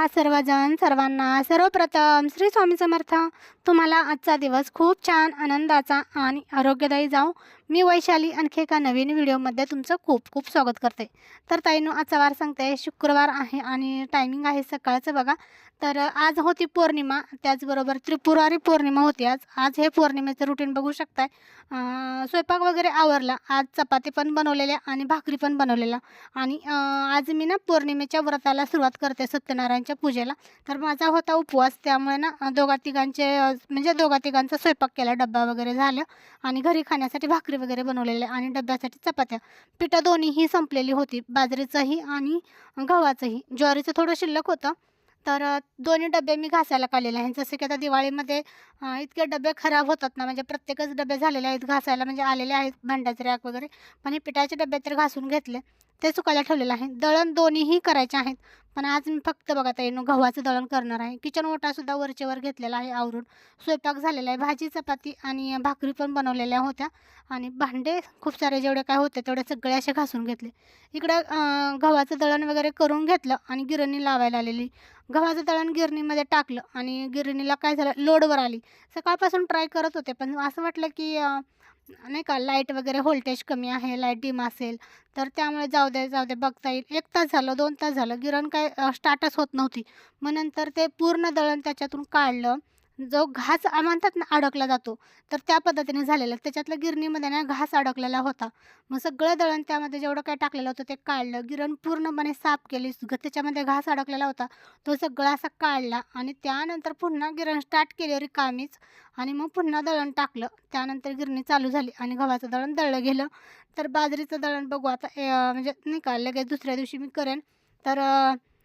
आहात सर्वजण सर्वांना सर्वप्रथम श्री स्वामी समर्थ. तुम्हाला आजचा दिवस खूप छान आनंदाचा आणि आरोग्यदायी जाऊ मी वैशाली आणखी एका नवीन व्हिडिओमध्ये तुमचं खूप खूप स्वागत करते. तर ताईनो आजचा वार सांगते शुक्रवार आहे आणि टायमिंग आहे सकाळचं बघा. तर आज होती पौर्णिमा त्याचबरोबर त्रिपुरारी पौर्णिमा होती आज. आज हे पौर्णिमेचं रुटीन बघू शकताय. स्वयंपाक वगैरे आवरला आज चपाती पण बनवलेल्या आणि भाकरी पण बनवलेल्या. आणि आज मी ना पौर्णिमेच्या व्रताला सुरुवात करते सत्यनारायणच्या पूजेला. तर माझा होता उपवास त्यामुळे ना दोघा तिघांचे म्हणजे दोघा तिघांचा स्वयंपाक केला डब्बा वगैरे झालं. आणि घरी खाण्यासाठी भाकरी वगैरे बनवलेले आणि डब्यासाठी चपात्या. पिठं दोन्हीही संपलेली होती. बाजरीचंही आणि गव्हाचंही. ज्वारीचं थोडं शिल्लक होतं. तर दोन्ही डबे मी घासायला काढलेले आहेत. जसे की आता दिवाळीमध्ये इतके डबे खराब होतात ना म्हणजे प्रत्येकच डबे झालेले आहेत घासायला म्हणजे आलेले आहेत भांड्याचे रॅक वगैरे. पण हे पिठाचे डबे तर घासून घेतले. ते चुकायला ठेवलेलं आहे. दळण दोन्हीही करायचे आहेत. पण आज मी फक्त बघा ताई गव्हाचं दळण करणार आहे. किचन ओटासुद्धा वरचेवर घेतलेला आहे आवरून. स्वयंपाक झालेला आहे. भाजी चपाती आणि भाकरी पण बनवलेल्या होत्या. आणि भांडे खूप सारे जेवढे काय होते तेवढे सगळे असे घासून घेतले. इकडं गव्हाचं दळण वगैरे करून घेतलं आणि गिरणी लावायला आलेली. गव्हाचं दळण गिरणीमध्ये टाकलं आणि गिरणीला काय झालं? लोडवर आली. सकाळपासून ट्राय करत होते पण असं वाटलं की नाही का लाइट वगैरे व्होल्टेज कमी आहे लाइट डिम असेल तर त्यामुळे जाऊ दे जाऊ दे बघता येईल. एक तास झालं दोन तास झालं गिरण काय स्टार्टच होत नव्हती. मग नंतर ते पूर्ण दळण त्याच्यातून काढलं. जो घास म्हणतात ना अडकला जातो तर त्या पद्धतीने झालेलं. त्याच्यातल्या गिरणीमध्ये ना घास अडकलेला होता. मग सगळं दळण त्यामध्ये जेवढं काय टाकलेलं होतं ते काढलं. गिरण पूर्णपणे साफ केली. ग- त्याच्यामध्ये घास अडकलेला होता. तो सगळा असा काढला आणि त्यानंतर पुन्हा गिरण स्टार्ट केली रिकामीच आणि मग पुन्हा दळण टाकलं. त्यानंतर गिरणी चालू झाली आणि गव्हाचं दळण दळलं गेलं. तर बाजरीचं दळण बघू आता म्हणजे नाही का लगेच दुसऱ्या दिवशी मी करेन. तर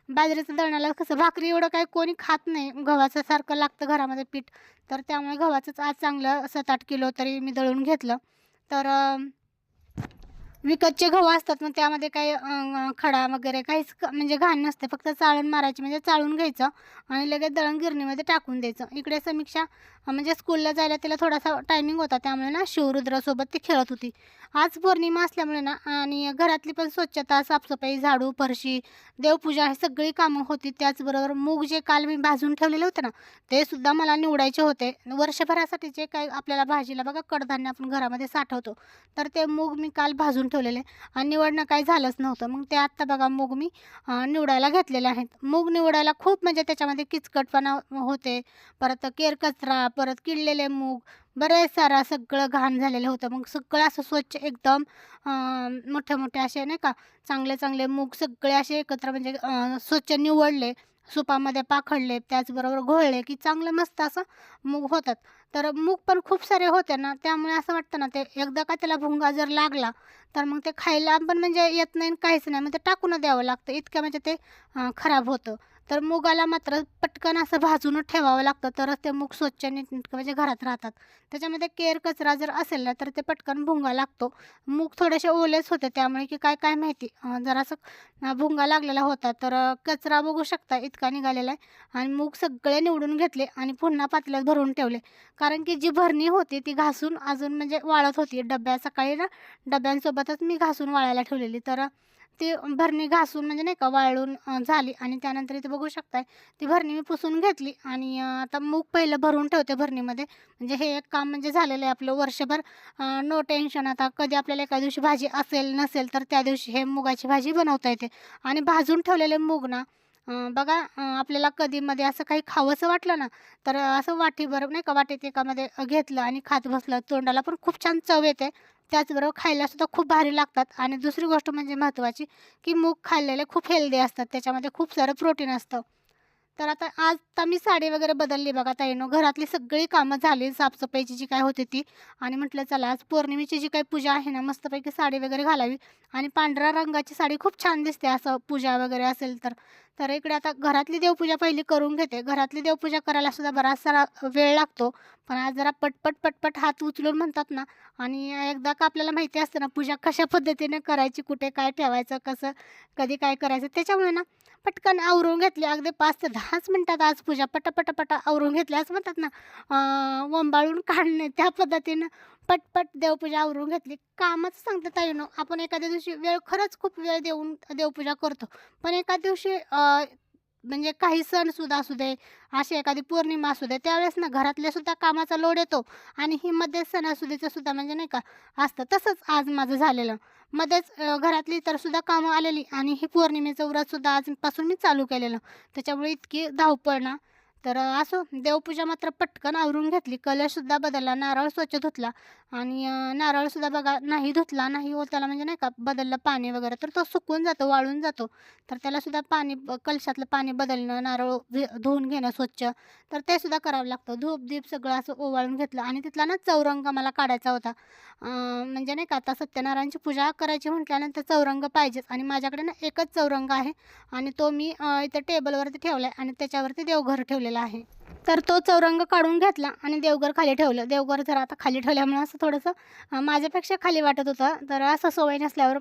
बाजरीचं दळणाला कसं भाकरी एवढं काही कोणी खात नाही. गव्हाचं सारखं लागतं घरामध्ये पीठ. तर त्यामुळे गव्हाचंच आज चांगलं सात आठ किलो तरी मी दळून घेतलं. तर विकतचे गहू असतात मग त्यामध्ये काही खडा वगैरे काहीच म्हणजे घाण नसते. फक्त चाळण मारायची म्हणजे चाळून घ्यायचं आणि लगेच दळण गिरणीमध्ये टाकून द्यायचं. इकडे समीक्षा म्हणजे स्कूलला जायला तिला थोडासा टायमिंग होता त्यामुळे ना शिवरुद्रासोबत ती खेळत होती. आज पौर्णिमा असल्यामुळे ना आणि घरातली पण स्वच्छता साफसफाई झाडू फरशी देवपूजा हे सगळी कामं होती. त्याचबरोबर मूग जे काल मी भाजून ठेवलेले होते ना ते सुद्धा मला निवडायचे होते. वर्षभरासाठी जे काही आपल्याला भाजीला बघा कडधान्य आपण घरामध्ये साठवतो तर ते मूग मी काल भाजून ठेवलेले आणि निवडणं काही झालंच नव्हतं. मग ते आत्ता बघा मूग मी निवडायला घेतलेले आहेत. मूग निवडायला खूप म्हणजे त्याच्यामध्ये किचकटपणा होते. परत केर कचरा परत किडलेले मूग बरेच सारं सगळं घाण झालेलं होतं. मग सगळं असं स्वच्छ एकदम मोठे मोठे असे नाही का चांगले चांगले मूग सगळे असे एकत्र म्हणजे स्वच्छ निवडले सुपामध्ये पाखडले त्याचबरोबर घोळले की चांगलं मस्त असं मूग होतात. तर मूग पण खूप सारे होते ना त्यामुळे असं वाटतं ना ते एकदा का त्याला भुंगा जर लागला तर मग ते खायला पण म्हणजे येत नाही आणि काहीच नाही मग ते टाकून द्यावं लागतं. इतकं म्हणजे ते खराब होतं. तर मुगाला मात्र पटकन असं भाजून ठेवावं लागतं. तरच ते मूग स्वच्छ नीटनेटकं म्हणजे घरात राहतात. त्याच्यामध्ये केर कचरा जर असेल ना तर ते पटकन भुंगा लागतो. मूग थोडेसे ओलेच होते त्यामुळे की काय काय माहिती. जरासं भुंगा लागलेला होता. तर कचरा बघू शकता इतका निघालेला आहे. आणि मूग सगळे निवडून घेतले आणि पुन्हा पातळ्यात भरून ठेवले. कारण की जी भरणी होती ती घासून अजून म्हणजे वाळत होती. डब्या सकाळी ना डब्यांसोबतच मी घासून वाळायला ठेवलेली. तर ती भरणी घासून म्हणजे नाही का वाळून झाली आणि त्यानंतर इथे बघू शकताय ती भरणी मी पुसून घेतली आणि आता मूग पहिलं भरून ठेवते भरणीमध्ये. म्हणजे हे एक काम म्हणजे झालेलं आहे आपलं वर्षभर. नो टेन्शन आता कधी आपल्याला एका दिवशी भाजी असेल नसेल तर त्या दिवशी हे मुगाची भाजी बनवता येते. आणि भाजून ठेवलेले मूग ना बघा आपल्याला कधीमध्ये असं काही खावंसं वाटलं ना तर असं वाटीभर नाही का वाटीत एकामध्ये घेतलं आणि खात बसलं. तोंडाला पण खूप छान चव येते. त्याचबरोबर खायला सुद्धा खूप भारी लागतात. आणि दुसरी गोष्ट म्हणजे महत्त्वाची की मूग खाल्लेले खूप हेल्दी असतात. त्याच्यामध्ये खूप सारं प्रोटीन असतं. तर आता आज तर मी साडी वगैरे बदलली बघा ताईनो. घरातली सगळी कामं झाली साफसफाईची जी काय होती ती. आणि म्हटलं चला आज पौर्णिमेची जी काही पूजा आहे ना मस्तपैकी साडी वगैरे घालावी. आणि पांढऱ्या रंगाची साडी खूप छान दिसते असं पूजा वगैरे असेल तर. तर इकडे आता घरातली देवपूजा पहिली करून घेते. घरातली देवपूजा करायला सुद्धा बराच सारा वेळ लागतो. पण आज जरा पटपट पटपट हात उचलून म्हणतात ना आणि एकदा का आपल्याला माहिती असतं ना पूजा कशा पद्धतीने करायची कुठे काय ठेवायचं कसं कधी काय करायचं त्याच्यामुळे ना पटकन आवरून घेतली. अगदी पाच ते दहाच मिनटात आज पूजा पटापटापट आवरून घेतली. असं म्हणतात ना वंबाळून काढणे त्या पद्धतीनं पटपट देवपूजा आवरून घेतली. कामच सांगतात ताईनो आपण एखाद्या दिवशी वेळ खरंच खूप वेळ देऊन देवपूजा करतो. पण एका दिवशी म्हणजे काही सणसुद्धा असू दे अशी एखादी पौर्णिमा असू दे त्यावेळेस ना घरातल्यासुद्धा कामाचा लोड येतो आणि ही मध्ये सणासुदीचं सुद्धा म्हणजे नाही का असतं. तसंच आज माझं झालेलं. मध्येच घरातली तर सुद्धा कामं आलेली आणि ही पौर्णिमेचं व्रतसुद्धा आजपासून मी चालू केलेलं. त्याच्यामुळे इतकी धावपळ ना तर असो देवपूजा मात्र पटकन आवरून घेतली. कलरसुद्धा बदलला नारळ स्वच्छ धुतला आणि नारळसुद्धा बघा नाही धुतला नाही हो त्याला म्हणजे नाही का बदललं पाणी वगैरे तर तो सुकून जातो वाळून जातो. तर त्यालासुद्धा पाणी कलशातलं पाणी बदलणं नारळ धुवून घेणं स्वच्छ तर ते सुद्धा करावं लागतं. धूप दीप सगळं असं ओवाळून घेतलं आणि तिथला ना चौरंग मला काढायचा होता. म्हणजे नाही का आता सत्यनारायणची पूजा करायची म्हटल्यानंतर चौरंग पाहिजेच. आणि माझ्याकडे ना एकच चौरंग आहे आणि तो मी इथं टेबलवरती ठेवला आहे आणि त्याच्यावरती देवघर ठेवलेला आहे. तर तो चौरंग काढून घेतला आणि देवघर खाली ठेवलं. देवघर जर आता खाली ठेवल्यामुळे असं थोडंसं माझ्यापेक्षा खाली वाटत होतं. तर असं सवय नसल्यावर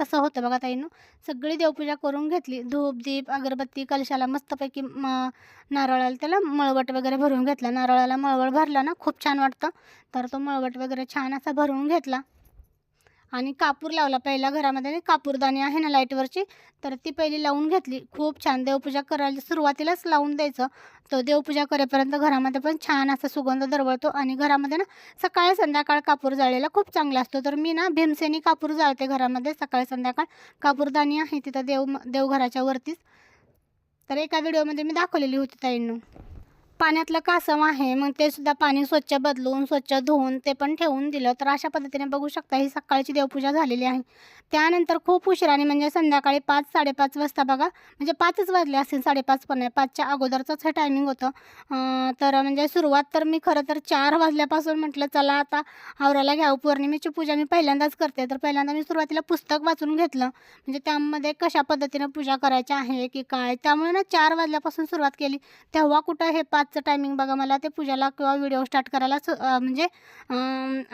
तसं होतं बघा ताईनं. सगळी देवपूजा करून घेतली. धूप दीप अगरबत्ती कलशाला मस्तपैकी म नारळाला त्याला मळवट वगैरे भरून घेतला. नारळाला मळवट भरला ना खूप छान वाटतं. तर तो मळवट वगैरे छान असा भरून घेतला. आणि कापूर लावला. पहिला घरामध्ये नाही कापूरदाणी आहे ना लाईटवरची. तर ती पहिली लावून घेतली. खूप छान. देवपूजा करायला सुरुवातीलाच लावून द्यायचं. तो देवपूजा करेपर्यंत घरामध्ये पण छान असा सुगंध दरवळतो. आणि घरामध्ये ना सकाळ संध्याकाळ कापूर जाळलेला खूप चांगला असतो. तर मी ना भीमसेनी कापूर जाळते घरामध्ये सकाळ संध्याकाळ. कापूरदाणी आहे तिथं देव देवघराच्या वरतीच. तर एका व्हिडिओमध्ये मी दाखवलेली होती ताईंनो. पाण्यातलं कासव आहे मग ते सुद्धा पाणी स्वच्छ बदलून स्वच्छ धुवून ते पण ठेवून दिलं. तर अशा पद्धतीने बघू शकता ही सकाळची देवपूजा झालेली आहे. त्यानंतर खूप उशिराने म्हणजे संध्याकाळी पाच साडेपाच वाजता बघा म्हणजे पाचच वाजले असतील साडेपाच पण आहे पाचच्या अगोदरचंच हे टायमिंग होतं. तर म्हणजे सुरुवात तर मी खरं तर चार वाजल्यापासून म्हटलं चला आता आवरायला घ्यावं. पौर्णिमेची पूजा मी पहिल्यांदाच करते. तर पहिल्यांदा मी सुरुवातीला पुस्तक वाचून घेतलं. म्हणजे त्यामध्ये कशा पद्धतीनं पूजा करायची आहे की काय? त्यामुळे ना चार वाजल्यापासून सुरुवात केली. तेव्हा कुठं हे पाच पाचचं टायमिंग बघा मला ते पूजाला किंवा व्हिडिओ स्टार्ट करायला म्हणजे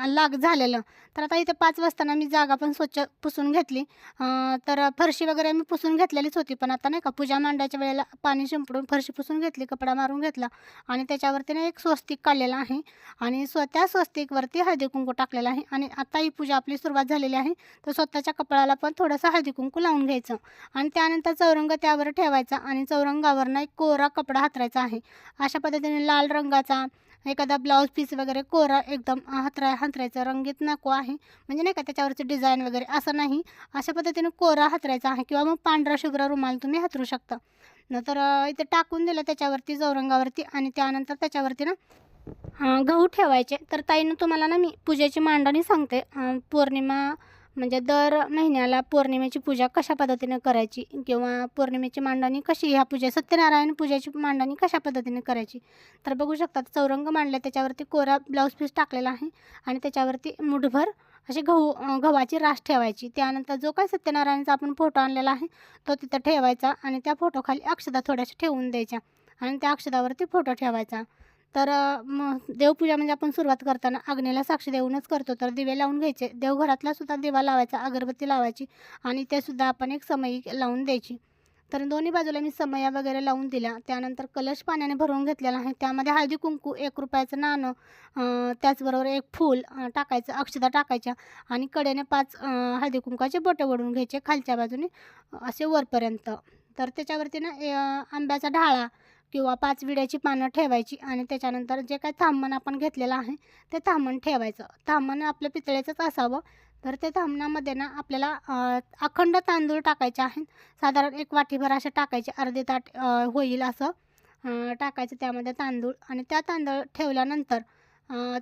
लाग झालेलं. तर आता इथे पाच वाजताना मी जागा पण स्वच्छ पुसून घेतली. तर फरशी वगैरे मी पुसून घेतलेलीच होती पण आता नाही का पूजा मांडायच्या वेळेला पाणी शिंपडून फरशी पुसून घेतली कपडा मारून घेतला आणि त्याच्यावरती ना एक स्वस्तिक काढलेला आहे आणि स्व त्या स्वस्तिकवरती हळदी कुंकू टाकलेला आहे आणि आता ही पूजा आपली सुरुवात झालेली आहे. तर स्वतःच्या कपड्याला पण थोडंसं हळदी कुंकू लावून घ्यायचं आणि त्यानंतर चौरंग त्यावर ठेवायचा आणि चौरंगावर ना एक कोरा कपडा हातरायचा आहे. अशा पद्धतीने लाल रंगाचा एखादा ब्लाऊज पीस वगैरे कोरा एकदम हातरा हातरायचा रंगीत नको आहे. म्हणजे नाही का त्याच्यावरचं डिझाईन वगैरे असं नाही. अशा पद्धतीने कोरा हातरायचा आहे किंवा मग पांढरा शुभ्र रुमाल तुम्ही हातरू शकता. नंतर इथे टाकून दिलं त्याच्यावरती चौरंगावरती आणि त्यानंतर त्याच्यावरती ना गहू ठेवायचे. तर ताईनं तुम्हाला ना मी पूजेची मांडणी सांगते. पौर्णिमा म्हणजे दर महिन्याला पौर्णिमेची पूजा कशा पद्धतीने करायची? किंवा पौर्णिमेची मांडणी कशी? ह्या पूजा सत्यनारायण पूजेची मांडणी कशा पद्धतीने करायची? तर बघू शकतात चौरंग मांडले त्याच्यावरती कोरा ब्लाऊज पीस टाकलेला आहे आणि त्याच्यावरती मुठभर असे गहू गव्हाची रास ठेवायची. त्यानंतर जो काही सत्यनारायणचा आपण फोटो आणलेला आहे तो तिथं ठेवायचा आणि त्या फोटोखाली अक्षदा थोड्याशा ठेवून द्यायच्या आणि त्या अक्षदावरती फोटो ठेवायचा. तर मग देवपूजा म्हणजे आपण सुरुवात करताना अग्नीला साक्षी देऊनच करतो. तर दिवे लावून घ्यायचे. देवघरातला सुद्धा दिवा लावायचा अगरबत्ती लावायची आणि ते सुद्धा आपण एक समई लावून द्यायची. तर दोन्ही बाजूला मी समया वगैरे लावून दिल्या. त्यानंतर कलश पाण्याने भरून घेतलेला आहे. त्यामध्ये हळदी कुंकू एक रुपयाचं नाणं त्याचबरोबर एक फूल टाकायचं अक्षता टाकायच्या आणि कडेने पाच हळदी कुंकाचे बोटे वडून घ्यायचे खालच्या बाजूने असे वरपर्यंत. तर त्याच्यावरती ना ए, आंब्याचा ढाळा किंवा पाच विड्याची पानं ठेवायची आणि त्याच्यानंतर जे काही थांबण आपण घेतलेलं आहे ते थांबण ठेवायचं. थांबण आपलं पितळेचंच असावं. तर ते थांबणामध्ये ना आपल्याला अखंड तांदूळ टाकायचे आहेत. साधारण एक वाटीभर असे टाकायचे अर्धे ताट होईल असं. टाकायचं त्यामध्ये तांदूळ आणि त्या तांदूळ ठेवल्यानंतर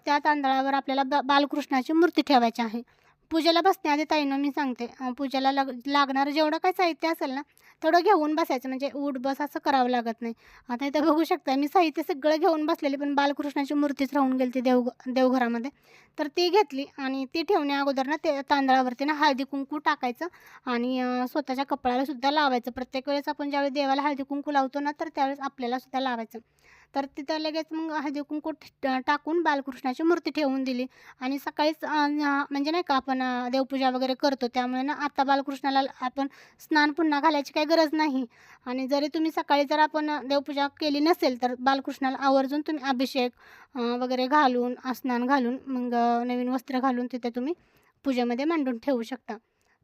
त्या तांदळावर आपल्याला ब बालकृष्णाची मूर्ती ठेवायची आहे. पूजेला बसण्याआधी ताईनं मी सांगते. पूजेला लग लागणारं जेवढं काही साहित्य असेल ना तेवढं घेऊन बसायचं. म्हणजे उठ बस असं करावं लागत नाही. आता इथं बघू शकता मी साहित्य सगळं घेऊन बसलेली पण बालकृष्णाची मूर्तीच राहून गेली ती देवघ देवघरामध्ये. तर ती घेतली आणि ती ठेवण्या अगोदर ना ते तांदळावरती ना हळदी कुंकू टाकायचं आणि स्वतःच्या कपड्याला सुद्धा लावायचं. प्रत्येक वेळेस आपण ज्यावेळी देवाला हळदी कुंकू लावतो ना तर त्यावेळेस आपल्याला सुद्धा लावायचं. तर तिथं लगेच मग हळदी कुंकू टाकून बालकृष्णाची मूर्ती ठेवून दिली. आणि सकाळीच म्हणजे नाही का आपण देवपूजा वगैरे करतो त्यामुळे ना आता बालकृष्णाला आपण स्नान पुन्हा घालायची काही गरज नाही. आणि जरी तुम्ही सकाळी जर आपण देवपूजा केली नसेल तर बालकृष्णाला आवर्जून तुम्ही अभिषेक वगैरे घालून स्नान घालून मग नवीन वस्त्र घालून तिथे तुम्ही पूजेमध्ये मांडून ठेवू शकता.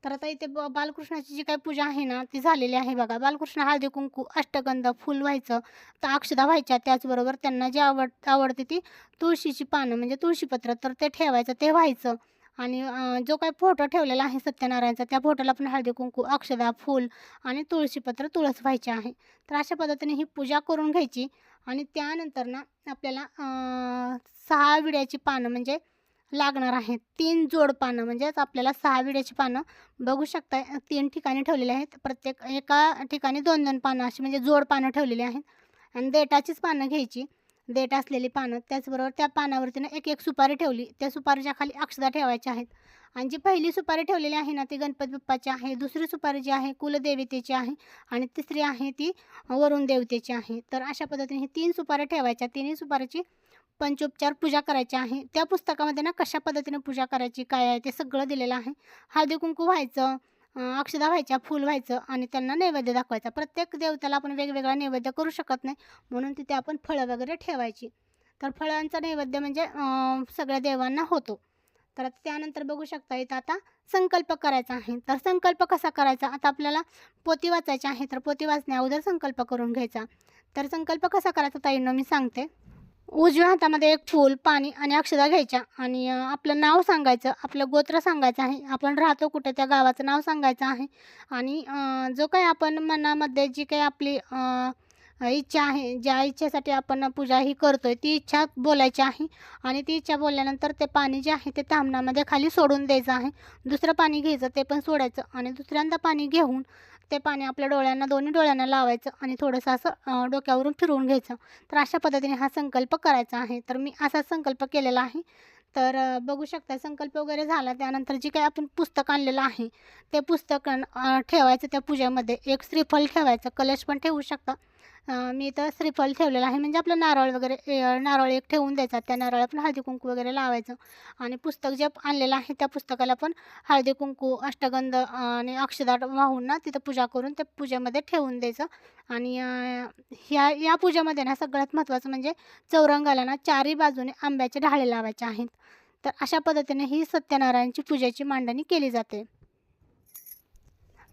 तर आता इथे ब बालकृष्णाची जी काही पूजा आहे ना ती झालेली आहे बघा. बालकृष्ण हळदी कुंकू अष्टगंध फुल व्हायचं तर अक्षदा व्हायच्या त्याचबरोबर त्यांना जे आवड आवडते ती तुळशीची पानं म्हणजे तुळशीपत्र तर ते ठेवायचं ते व्हायचं. आणि जो काही फोटो ठेवलेला आहे सत्यनारायणचा त्या फोटोला पण हळदी कुंकू अक्षदा फूल आणि तुळशीपत्र तुळस व्हायचे आहे. तर अशा पद्धतीने ही पूजा करून घ्यायची. आणि त्यानंतर ना आपल्याला सहा विड्याची पानं म्हणजे लागणार आहेत. तीन जोड पानं म्हणजेच आपल्याला सहा विड्याची पानं बघू शकता तीन ठिकाणी ठेवलेले आहेत. प्रत्येक एका ठिकाणी दोन दोन पानं अशी म्हणजे जोड पानं ठेवलेली आहेत. आणि देटाचीच पानं घ्यायची. देठ असलेली पानं त्याचबरोबर त्या पानावरती ना एक एक सुपारी ठेवली. त्या सुपारीच्या खाली अक्षदा ठेवायच्या आहेत. आणि जी पहिली सुपारी ठेवलेली आहे ना ती गणपती बाप्पाची आहे. दुसरी सुपारी जी आहे कुलदेवतेची आहे. आणि तिसरी आहे ती वरुण देवतेची आहे. तर अशा पद्धतीने ही तीन सुपाऱ्या ठेवायच्या. तिन्ही सुपारीची पंचोपचार पूजा करायची आहे. त्या पुस्तकामध्ये ना कशा पद्धतीने पूजा करायची काय आहे ते सगळं दिलेलं आहे. हळदी कुंकू व्हायचं अक्षदा व्हायच्या फूल व्हायचं आणि त्यांना नैवेद्य दाखवायचा. प्रत्येक देवताला आपण वेगवेगळा नैवेद्य करू शकत नाही म्हणून तिथे आपण फळं वगैरे ठेवायची. तर फळांचा नैवेद्य म्हणजे सगळ्या देवांना होतो. तर आता त्यानंतर बघू शकता इथं आता संकल्प करायचा आहे. तर संकल्प कसा करायचा? आता आपल्याला पोती वाचायची आहे तर पोती वाचण्या अगोदर संकल्प करून घ्यायचा. तर संकल्प कसा करायचा ताईंना मी सांगते. उजव्या हातामध्ये एक फूल पाणी आणि अक्षदा घ्यायच्या. आणि आपलं नाव सांगायचं आपलं गोत्र सांगायचं आहे. आपण राहतो कुठे त्या गावाचं नाव सांगायचं आहे. आणि जो काही आपण मनामध्ये जी काही आपली इच्छा आहे ज्या इच्छेसाठी आपण पूजा ही करतोय ती इच्छा बोलायची आहे. आणि ती इच्छा बोलल्यानंतर ते पाणी जे आहे ते तांबणामध्ये खाली सोडून द्यायचं आहे. दुसरं पाणी घ्यायचं ते पण सोडायचं. आणि दुसऱ्यांदा पाणी घेऊन ते पाणी आपल्या डोळ्यांना दोन्ही डोळ्यांना लावायचं आणि थोडंसं असं डोक्यावरून फिरवून घ्यायचं. तर अशा पद्धतीने हा संकल्प करायचा आहे. तर मी असा संकल्प केलेला आहे. तर बघू शकता संकल्प वगैरे झाला त्यानंतर जे काही आपण पुस्तक आणलेलं आहे ते पुस्तक ठेवायचं त्या पूजेमध्ये. एक श्रीफल ठेवायचं. कलश पण ठेवू शकता. मी तर श्रीफल ठेवलेलं आहे. म्हणजे आपलं नारळ वगैरे नारळ एक ठेवून द्यायचा. त्या नारळ पण हळदी कुंकू वगैरे लावायचं. आणि पुस्तक जे आणलेलं आहे त्या पुस्तकाला पण हळदी कुंकू अष्टगंध आणि अक्षदाट वाहून ना तिथं पूजा करून त्या पूजेमध्ये ठेवून द्यायचं. आणि ह्या या पूजेमध्ये ना सगळ्यात महत्त्वाचं म्हणजे चौरंगाला ना चारी बाजूने आंब्याचे ढाळे लावायचे आहेत. तर अशा पद्धतीने ही सत्यनारायणची पूजेची मांडणी केली जाते.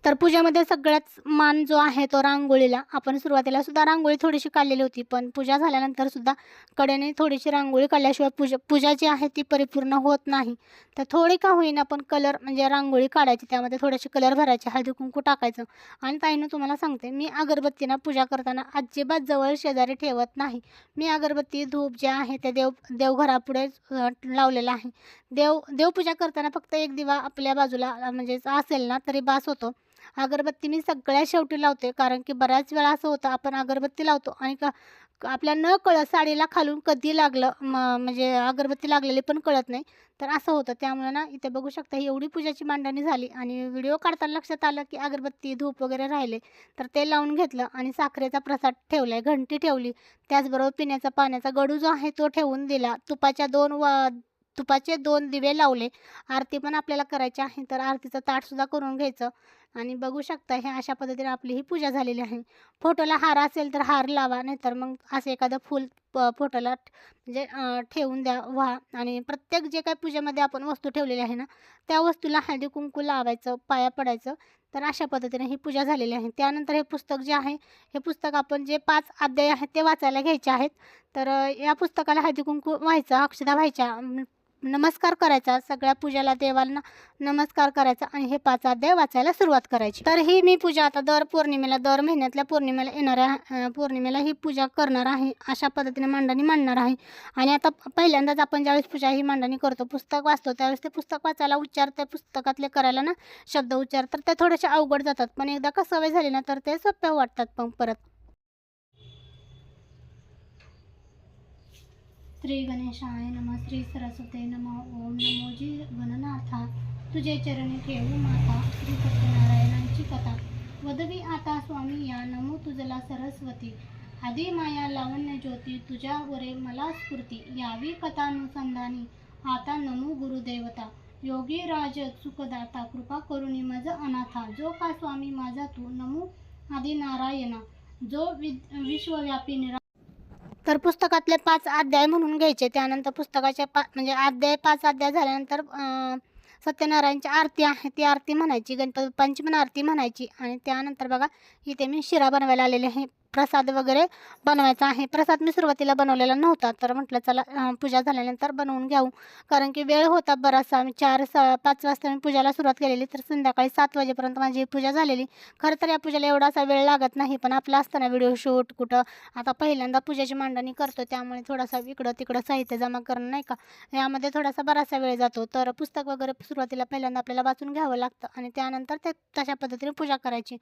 तर पूजेमध्ये सगळ्यात मान जो आहे तो रांगोळीला. आपण सुरुवातीला सुद्धा रांगोळी थोडीशी काढलेली होती पण पूजा झाल्यानंतर सुद्धा कडेने थोडीशी रांगोळी काढल्याशिवाय पूजा पूजा जी आहे ती परिपूर्ण होत नाही. तर थोडी का होईना आपण कलर म्हणजे रांगोळी काढायची त्यामध्ये थोडेसे कलर भरायचे हळदी कुंकू टाकायचं. आणि ताईनं तुम्हाला सांगते मी अगरबत्तीना पूजा करताना अजिबात जवळ शेजारी ठेवत नाही. मी अगरबत्ती धूप जे आहे ते देव देवघरापुढे लावलेलं आहे. देव देवपूजा करताना फक्त एक दिवा आपल्या बाजूला म्हणजेच म्हणजे असेल ना तरी बास होतो. अगरबत्ती मी सगळ्या शेवटी लावते. कारण की बऱ्याच वेळा असं होतं आपण अगरबत्ती लावतो आणि का आपल्या न कळत साडीला खालून कधी लागलं म म्हणजे अगरबत्ती लागलेली पण कळत नाही. तर असं होतं. त्यामुळे ना इथे बघू शकता ही एवढी पूजाची मांडणी झाली आणि व्हिडिओ काढताना लक्षात आलं की अगरबत्ती धूप वगैरे राहिले. तर ते लावून घेतलं आणि साखरेचा प्रसाद ठेवला आहे घंटी ठेवली. त्याचबरोबर पिण्याचा पाण्याचा गडू जो आहे तो ठेवून दिला. तुपाच्या दोन व तुपाचे दोन दिवे लावले. आरती पण आपल्याला करायची आहे. तर आरतीचं ताटसुद्धा करून घ्यायचं. आणि बघू शकता हे अशा पद्धतीने आपली ही पूजा झालेली आहे. फोटोला हार असेल तर हार लावा नाहीतर मग असं एखादं फूल प फोटोला म्हणजे ठेवून द्या व्हा. आणि प्रत्येक जे काही पूजेमध्ये आपण वस्तू ठेवलेली आहे ना त्या वस्तूला हळदी कुंकू लावायचं पाया पडायचं तर अशा पद्धतीने ही पूजा झालेली आहे. त्यानंतर हे पुस्तक जे आहे हे पुस्तक आपण जे पाच अध्याय आहेत ते वाचायला घ्यायचे आहेत. तर या पुस्तकाला हळदी कुंकू व्हायचं अक्षदा व्हायच्या नमस्कार करायचा सगळ्या पूजाला देवांना नमस्कार करायचा आणि हे पाच अध्याय वाचायला सुरुवात करायची. तर ही मी पूजा आता दर पौर्णिमेला दर महिन्यातल्या पौर्णिमेला येणाऱ्या पौर्णिमेला ही पूजा करणार आहे अशा पद्धतीने मांडणी मांडणार आहे. आणि आता पहिल्यांदाच आपण ज्यावेळेस पूजा ही मांडणी करतो पुस्तक वाचतो त्यावेळेस ते पुस्तक वाचायला उच्चार त्या पुस्तकातले करायला ना शब्द उच्चार तर ते थोडेसे अवघड जातात. पण एकदा का सवय झाली ना तर ते सोप्या वाटतात पण परत. श्री गणेशाय नम श्री सरस्वते नम ओम नमोजी गणनाथा. तुझे चरणी ठेवू माता श्री सत्यनारायणांची कथा. वदवी आता स्वामी या नमो तुझला सरस्वती. आधी माया लावण्य ज्योती तुझ्या वरे मला स्फूर्ती. यावी कथानुसंधानी आता नमो गुरुदेवता योगी राज सुखदाता कृपा करुणी मज अनाथा. जो का स्वामी माझा तू नमो आदि नारायणा. जो विद विश्वव्यापी निरा तर पुस्तकातले पाच अध्याय म्हणून घ्यायचे. त्यानंतर पुस्तकाचे पा म्हणजे अध्याय पाच अध्याय झाल्यानंतर सत्यनारायणची आरती आहे. ती आरती म्हणायची गणपती पंचमन पण आरती म्हणायची. आणि त्यानंतर बघा इथे मी शिरा बनवायला आलेले आहे. प्रसाद वगैरे बनवायचा आहे. प्रसाद मी सुरुवातीला बनवलेला नव्हता. तर म्हटलं चला पूजा झाल्यानंतर बनवून घ्याऊ कारण की वेळ होता बराचसा. मी चार स पाच वाजता मी पूजाला सुरुवात केलेली. तर संध्याकाळी सात वाजेपर्यंत माझी पूजा झालेली. खरं तर या पूजेला एवढा असा वेळ लागत नाही पण आपला असताना व्हिडिओ शूट कुठं आता पहिल्यांदा पूजेची मांडणी करतो त्यामुळे थोडासा इकडं तिकडं साहित्य जमा करणं नाही का? यामध्ये थोडासा बराचसा वेळ जातो. तर पुस्तक वगैरे सुरुवातीला पहिल्यांदा आपल्याला वाचून घ्यावं लागतं. आणि त्यानंतर ते तशा पद्धतीने पूजा करायची.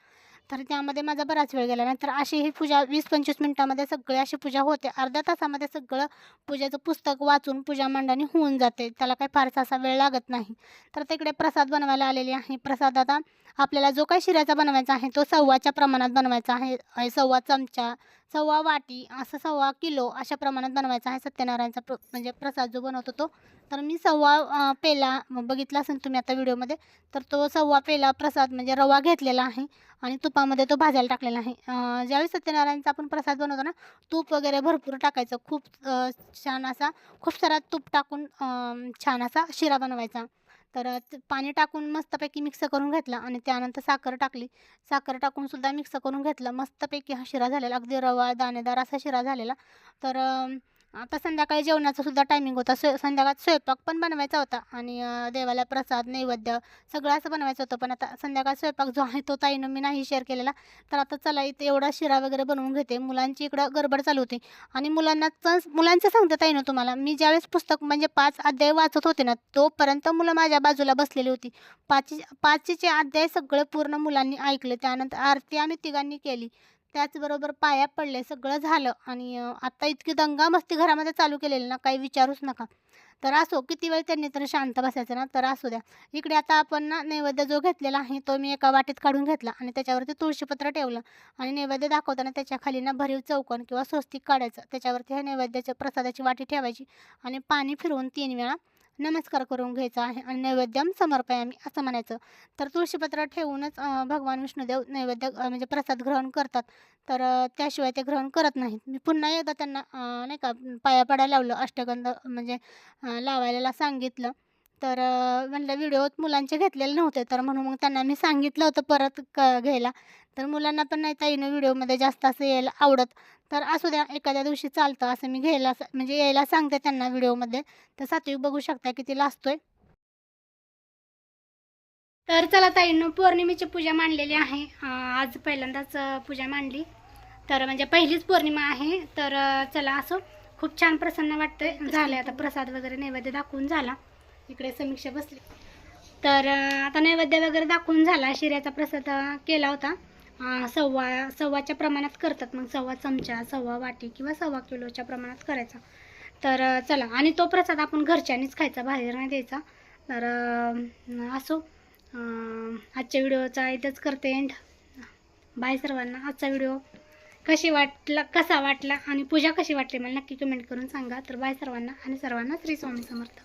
तर त्यामध्ये माझा बराच वेळ गेला. नंतर अशी ही पूजा वीस पंचवीस मिनटामध्ये सगळी अशी पूजा होते. अर्ध्या तासामध्ये सगळं पूजेचं पुस्तक वाचून पूजा मांडणी होऊन जाते. त्याला काही फारसा असा वेळ लागत नाही. तर तिकडे प्रसाद बनवायला आलेली आहे. प्रसाद आता आपल्याला जो काही शिऱ्याचा बनवायचा आहे तो सव्वाच्या प्रमाणात बनवायचा आहे. सव्वा चमचा सव्वा वाटी असं सव्वा किलो अशा प्रमाणात बनवायचा आहे. सत्यनारायणचा प्र म्हणजे प्रसाद जो बनवतो तो. तर मी सव्वा पेला बघितला असेल तुम्ही आता व्हिडिओमध्ये. तर तो सव्वा पेला प्रसाद म्हणजे रवा घेतलेला आहे आणि तुपामध्ये तो भाजायला टाकलेला आहे. ज्यावेळी सत्यनारायणचा आपण प्रसाद बनवतो ना तूप वगैरे भरपूर टाकायचं. खूप छान असा खूप सारा तूप टाकून छान असा शिरा बनवायचा. तर पाणी टाकून मस्तपैकी मिक्स करून घेतला आणि त्यानंतर साखर टाकली. साखर टाकून सुद्धा मिक्स करून घेतलं. मस्तपैकी हा शिरा झालेला. अगदी रवा दाणेदार असा शिरा झालेला. तर आता संध्याकाळी जेवणाचा सुद्धा टायमिंग होता. स्वय संध्याकाळ स्वयंपाक पण बनवायचा होता आणि देवाला प्रसाद नैवेद्य सगळं असं बनवायचं होतं. पण आता संध्याकाळ स्वयंपाक जो आहे तो ताईनं मी नाही शेअर केलेला. तर आता चला इथे एवढा शिरा वगैरे बनवून घेते. मुलांची इकडं गडबड चालू होती. आणि मुलांना च- मुलांचं सांगते ताईनं तुम्हाला. मी ज्यावेळेस पुस्तक म्हणजे पाच अध्याय वाचत होते ना तोपर्यंत मुलं माझ्या बाजूला बसलेली होती. पाचची पाचशेचे अध्याय सगळे पूर्ण मुलांनी ऐकले. त्यानंतर आरती आम्ही तिघांनी केली. त्याचबरोबर पाया पडले सगळं झालं आणि आत्ता आता इतकी दंगा मस्ती घरामध्ये चालू केलेली ना काही विचारूच नका. तर असो किती वेळ त्यांनी तर शांत बसायचं ना तर असू द्या. इकडे आता आपण ना नैवेद्य जो घेतलेला आहे तो मी एका वाटीत काढून घेतला आणि त्याच्यावरती तुळशीपत्र ठेवलं आणि नैवेद्य दाखवताना त्याच्याखाली ना भरीव चौकोन किंवा स्वस्तिक काढायचं. त्याच्यावरती ह्या नैवेद्याच्या प्रसादाची वाटी ठेवायची आणि पाणी फिरवून तीन वेळा नमस्कार करून घ्यायचा आहे आणि नैवेद्यम समर्पयामी असं म्हणायचं. तर तुळशीपत्र ठेवूनच भगवान विष्णुदेव नैवेद्य म्हणजे प्रसाद ग्रहण करतात. तर त्याशिवाय ते ग्रहण करत नाहीत. मी पुन्हा एकदा त्यांना नाही का पाया पडायला लावलं अष्टगंध म्हणजे लावायला सांगितलं. तर अं, म्हणलं व्हिडिओत मुलांचे घेतलेले नव्हते तर म्हणून मग त्यांना मी सांगितलं होतं परत क घ्यायला. तर मुलांना पण नाही ताईनं व्हिडिओमध्ये जास्त असं यायला आवडत. तर असू द्या एखाद्या दिवशी चालतं असं मी घ्यायला म्हणजे यायला सांगते त्यांना व्हिडिओमध्ये. तर सात्विक बघू शकता किती लाजतोय. तर चला ताईंनो पौर्णिमेची पूजा मांडलेली आहे. आज पहिल्यांदाच पूजा मांडली. तर म्हणजे पहिलीच पौर्णिमा आहे. तर चला असो. खूप छान प्रसन्न वाटतंय. झाले आता प्रसाद वगैरे नैवेद्य दाखवून झाला. इकडे समीक्षा बसली. तर आता नैवेद्य वगैरे दाखवून झाला. शिऱ्याचा प्रसाद केला होता. सव्वा सव्वाच्या प्रमाणात करतात मग. सव्वा चमचा सव्वा वाटी किंवा सव्वा किलोच्या प्रमाणात करायचा. तर चला. आणि तो प्रसाद आपण घरच्यांनीच खायचा बाहेर नाही द्यायचा. तर असो. आजच्या व्हिडिओचा इथंच करते एंड बाय सर्वांना. आजचा व्हिडिओ कशी वाटला कसा वाटला आणि पूजा कशी वाटली मला नक्की कमेंट करून सांगा. तर बाय सर्वांना आणि सर्वांना श्री स्वामी समर्थ.